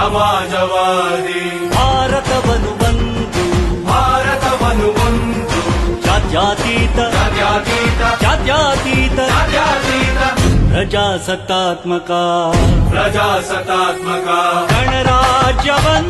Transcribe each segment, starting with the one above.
ಸಮಾಜವಾದಿ ಭಾರತವನ್ನು ಒಂದು ಭಾರತವನ್ನು ಒಂದು ಜಾತ್ಯತೀತ ಜಾತ್ಯತೀತ ಜಾತ್ಯತೀತ ಜಾತ್ಯತೀತ ಪ್ರಜಾಸತ್ತಾತ್ಮಕ ಪ್ರಜಾಸತ್ತಾತ್ಮಕ ಗಣರಾಜ್ಯವನ್ನಾಗಿ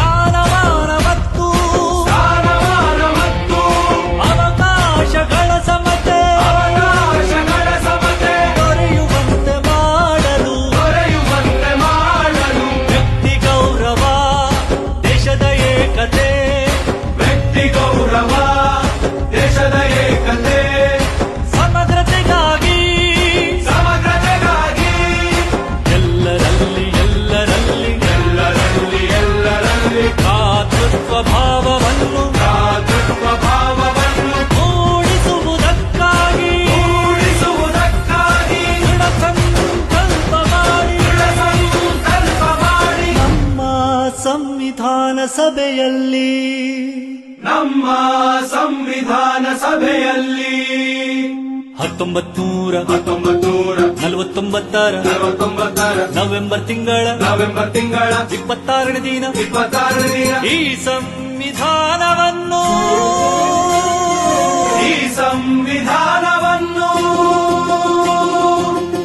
ಸಂವಿಧಾನ ಸಭೆಯಲ್ಲಿ ನಮ್ಮ ಸಂವಿಧಾನ ಸಭೆಯಲ್ಲಿ ಹತ್ತೊಂಬತ್ ನೂರ ಹತ್ತೊಂಬತ್ತು ನೂರ ನಲವತ್ತೊಂಬತ್ತರ. ನಲವತ್ತೊಂಬತ್ತರ. ನವೆಂಬರ್ ತಿಂಗಳ. ನವೆಂಬರ್ ತಿಂಗಳ. ಇಪ್ಪತ್ತಾರನೇ ದಿನ. ಇಪ್ಪತ್ತಾರನೇ ದಿನ. ಈ ಸಂವಿಧಾನವನ್ನು. ಈ ಸಂವಿಧಾನವನ್ನು.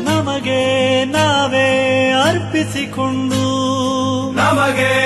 ನಮಗೆ ನಾವೇ ಅರ್ಪಿಸಿಕೊಂಡು. ನಮಗೆ